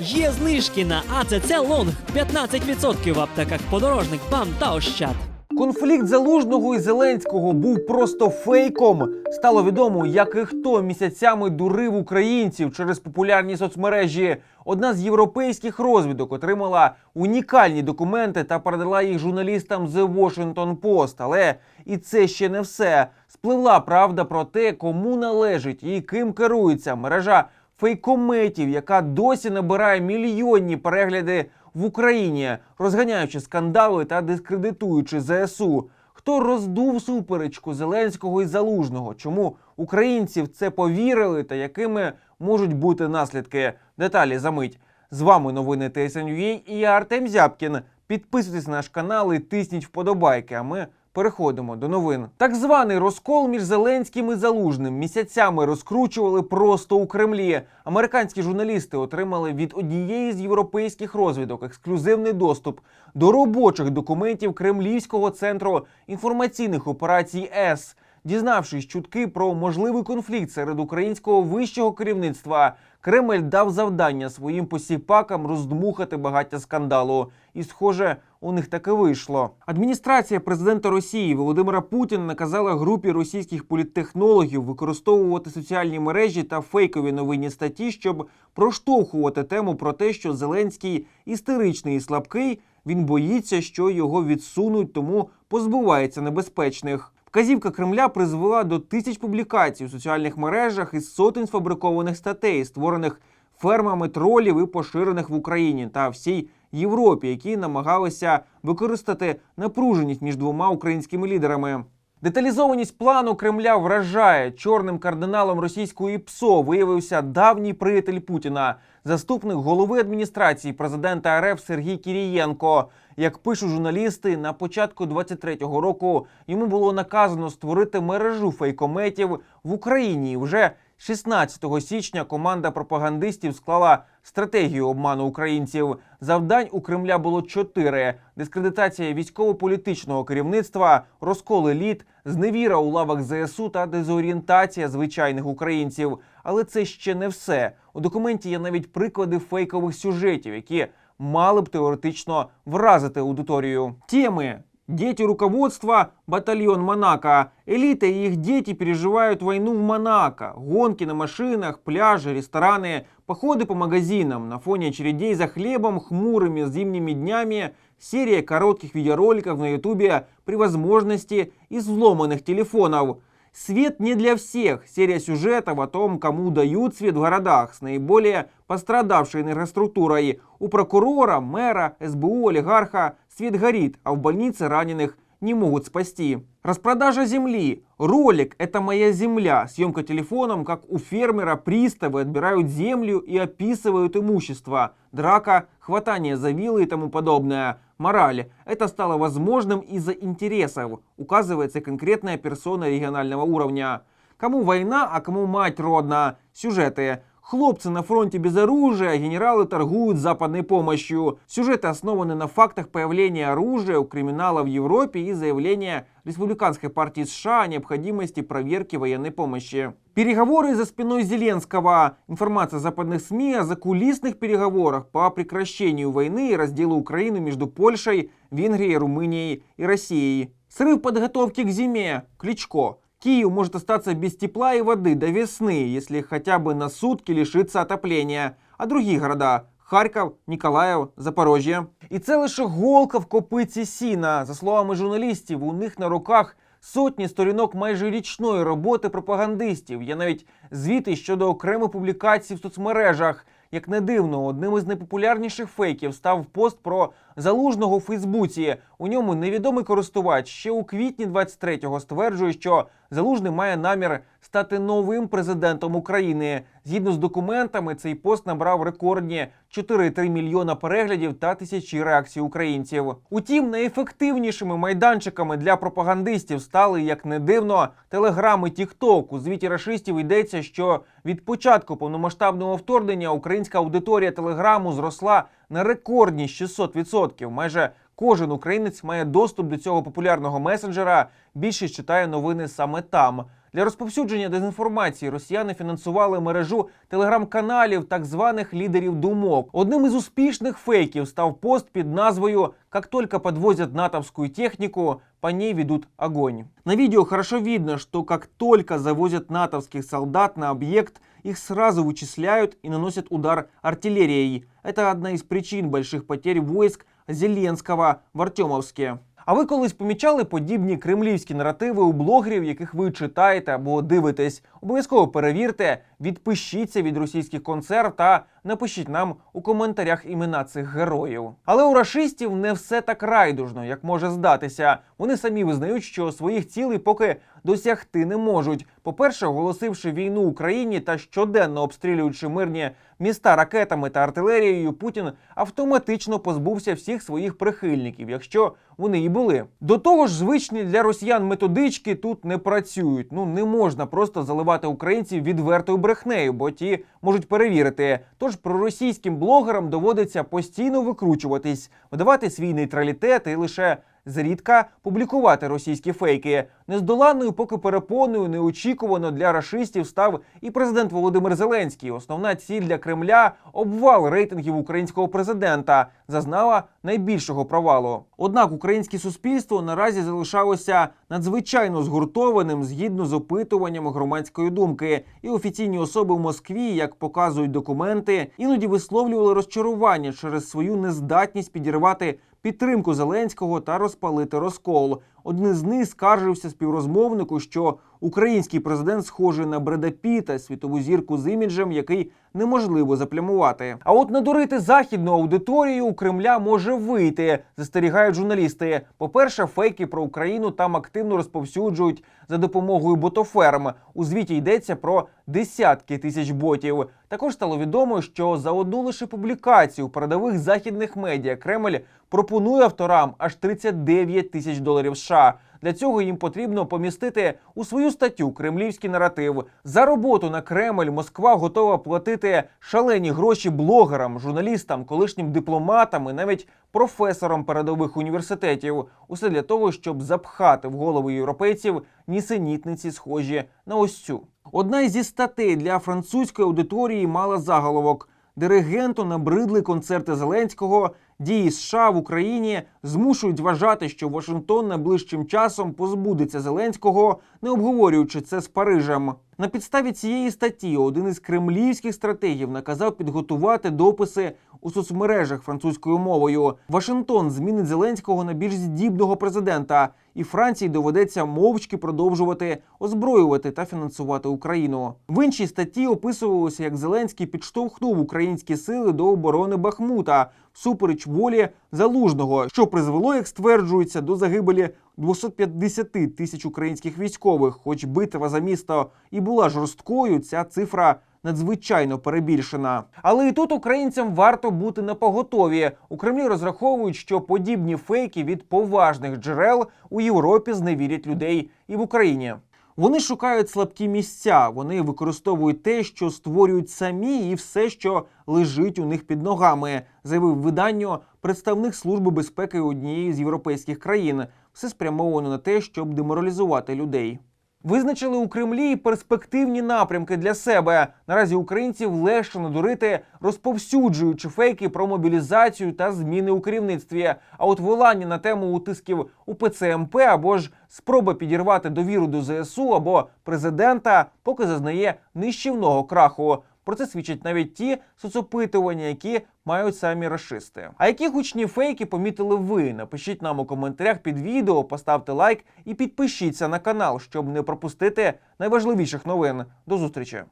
Є знижки на АЦЦ Лонг 15% в аптеках подорожник, БАМ та Ощад. Конфлікт Залужного і Зеленського був просто фейком. Стало відомо, як і хто місяцями дурив українців через популярні соцмережі. Одна з європейських розвідок отримала унікальні документи та передала їх журналістам The Washington Post. Але і це ще не все. Спливла правда про те, кому належить і ким керується мережа фейкометів, яка досі набирає мільйонні перегляди в Україні, розганяючи скандали та дискредитуючи ЗСУ. Хто роздув суперечку Зеленського і Залужного? Чому українці в це повірили та якими можуть бути наслідки? Деталі за мить. З вами новини ТСНЮА і я Артем Зябкін. Підписуйтесь на наш канал і тисніть вподобайки. А ми переходимо до новин. Так званий розкол між Зеленським і Залужним місяцями розкручували просто у Кремлі. Американські журналісти отримали від однієї з європейських розвідок ексклюзивний доступ до робочих документів Кремлівського центру інформаційних операцій С. Дізнавшись чутки про можливий конфлікт серед українського вищого керівництва, Кремль дав завдання своїм посіпакам роздмухати багаття скандалу. І, схоже, у них таки вийшло. Адміністрація президента Росії Володимира Путіна наказала групі російських політтехнологів використовувати соціальні мережі та фейкові новинні статті, щоб проштовхувати тему про те, що Зеленський істеричний і слабкий. Він боїться, що його відсунуть, тому позбувається небезпечних. Вказівка Кремля призвела до тисяч публікацій у соціальних мережах і сотень сфабрикованих статей, створених фермами тролів і поширених в Україні та всій Європі, які намагалися використати напруженість між двома українськими лідерами. Деталізованість плану Кремля вражає чорним кардиналом російської ПСО виявився давній приятель Путіна, заступник голови адміністрації президента РФ Сергій Кірієнко. Як пишуть журналісти, на початку 23-го року йому було наказано створити мережу фейкометів в Україні. Вже 16 січня команда пропагандистів склала стратегію обману українців. Завдань у Кремля було чотири: дискредитація військово-політичного керівництва, розкол еліт, зневіра у лавах ЗСУ та дезорієнтація звичайних українців. Але це ще не все. У документі є навіть приклади фейкових сюжетів, які мали б теоретично вразити аудиторію. Теми Дети руководства – батальон Монако. Элита и их дети переживают войну в Монако. Гонки на машинах, пляжи, рестораны, походы по магазинам. На фоне очередей за хлебом, хмурыми зимними днями, серия коротких видеороликов на ютубе при возможности из взломанных телефонов. Свет не для всех. Серия сюжетов о том, кому дают свет в городах с наиболее пострадавшей энергоструктурой. У прокурора, мэра, СБУ, олигарха свет горит, а в больнице раненых не могут спасти. Распродажа земли. Ролик «Это моя земля». Съемка телефоном, как у фермера приставы отбирают землю и описывают имущество. Драка, хватание за вилы и тому подобное. Мораль. Это стало возможным из-за интересов. Указывается конкретная персона регионального уровня. Кому война, а кому мать родна. Сюжеты. Хлопцы на фронте без оружия, а генералы торгуют западной помощью. Сюжеты основаны на фактах появления оружия у криминала в Европе и заявления Республиканской партии США о необходимости проверки военной помощи. Переговоры за спиной Зеленского. Информация западных СМИ о закулисных переговорах по прекращению войны и разделу Украины между Польшей, Венгрией, Румынией и Россией. Срыв подготовки к зиме. Кличко. Киев может остаться без тепла и воды до весны, если хотя бы на сутки лишиться отопления. А другие города Харків, Ніколаїв, Запорожжя. І це лише голка в копиці сіна. За словами журналістів, у них на руках сотні сторінок майже річної роботи пропагандистів. Є навіть звіти щодо окремих публікацій в соцмережах. Як не дивно, одним із найпопулярніших фейків став пост про залужного у Фейсбуці. У ньому невідомий користувач ще у квітні 23-го стверджує, що залужний має намір стати новим президентом України. Згідно з документами, цей пост набрав рекордні 4,3 мільйона переглядів та тисячі реакцій українців. Утім, найефективнішими майданчиками для пропагандистів стали, як не дивно, телеграм і тікток. У звіті рашистів йдеться, що від початку повномасштабного вторгнення українська аудиторія телеграму зросла на рекордні 600%. Майже кожен українець має доступ до цього популярного месенджера. Більшість читає новини саме там. Для розповсюдження дезінформації росіяни фінансували мережу телеграм-каналів так званих лідерів думок. Одним із успішних фейків став пост під назвою «Как только подвозят натовскую технику, по ней ведут огонь». На видео хорошо видно, что как только завозят натовских солдат на объект, их сразу вычисляют и наносят удар артиллерией. Это одна из причин больших потерь войск Зеленского в Артемовске. А ви колись помічали подібні кремлівські наративи у блогерів, яких ви читаєте або дивитесь? Обов'язково перевірте, відпишіться від російських концерт та напишіть нам у коментарях імена цих героїв. Але у рашистів не все так райдужно, як може здатися. Вони самі визнають, що своїх цілей поки досягти не можуть. По-перше, оголосивши війну Україні та щоденно обстрілюючи мирні міста ракетами та артилерією, Путін автоматично позбувся всіх своїх прихильників, якщо вони і були. До того ж, звичні для росіян методички тут не працюють. Ну не можна просто заливати українців відвертою брехнею, бо ті можуть перевірити. Тож проросійським блогерам доводиться постійно викручуватись, видавати свій нейтралітет і лише зрідка публікувати російські фейки. Нездоланною поки перепоною неочікувано для рашистів став і президент Володимир Зеленський. Основна ціль для Кремля обвал рейтингів українського президента зазнала найбільшого провалу. Однак українське суспільство наразі залишалося надзвичайно згуртованим згідно з опитуваннями громадської думки, і офіційні особи в Москві, як показують документи, іноді висловлювали розчарування через свою нездатність підірвати підтримку Зеленського та розпалити розкол. Один з них скаржився співрозмовнику, що український президент схожий на Бреда Піта, світову зірку з іміджем, який неможливо заплямувати. А от надурити західну аудиторію у Кремля може вийти, застерігають журналісти. По-перше, фейки про Україну там активно розповсюджують за допомогою ботоферм. У звіті йдеться про десятки тисяч ботів. Також стало відомо, що за одну лише публікацію передових західних медіа Кремль пропонує авторам аж 39 тисяч доларів США. Для цього їм потрібно помістити у свою статтю кремлівський наратив. За роботу на Кремль Москва готова платити шалені гроші блогерам, журналістам, колишнім дипломатам і навіть професорам передових університетів. Усе для того, щоб запхати в голови європейців нісенітниці, схожі на ось цю. Одна зі статей для французької аудиторії мала заголовок. Диригенту набридли концерти Зеленського. Дії США в Україні змушують вважати, що Вашингтон найближчим часом позбудеться Зеленського, не обговорюючи це з Парижем. На підставі цієї статті один із кремлівських стратегів наказав підготувати дописи у соцмережах французькою мовою. Вашингтон змінить Зеленського на більш здібного президента, і Франції доведеться мовчки продовжувати озброювати та фінансувати Україну. В іншій статті описувалося, як Зеленський підштовхнув українські сили до оборони Бахмута всупереч волі залужного, що призвело, як стверджується, до загибелі 250 тисяч українських військових. Хоч битва за місто і була жорсткою, ця цифра надзвичайно перебільшена. Але і тут українцям варто бути на поготові. У Кремлі розраховують, що подібні фейки від поважних джерел у Європі зневірять людей і в Україні. Вони шукають слабкі місця, вони використовують те, що створюють самі, і все, що лежить у них під ногами, заявив виданню представник служби безпеки однієї з європейських країн. Все спрямовано на те, щоб деморалізувати людей. Визначили у Кремлі перспективні напрямки для себе. Наразі українців легше надурити, розповсюджуючи фейки про мобілізацію та зміни у керівництві. А от волання на тему утисків у ПЦМП або ж спроба підірвати довіру до ЗСУ або президента поки зазнає нищівного краху. Про це свідчать навіть ті соцопитування, які мають самі расисти. А які гучні фейки помітили ви? Напишіть нам у коментарях під відео, поставте лайк і підпишіться на канал, щоб не пропустити найважливіших новин. До зустрічі!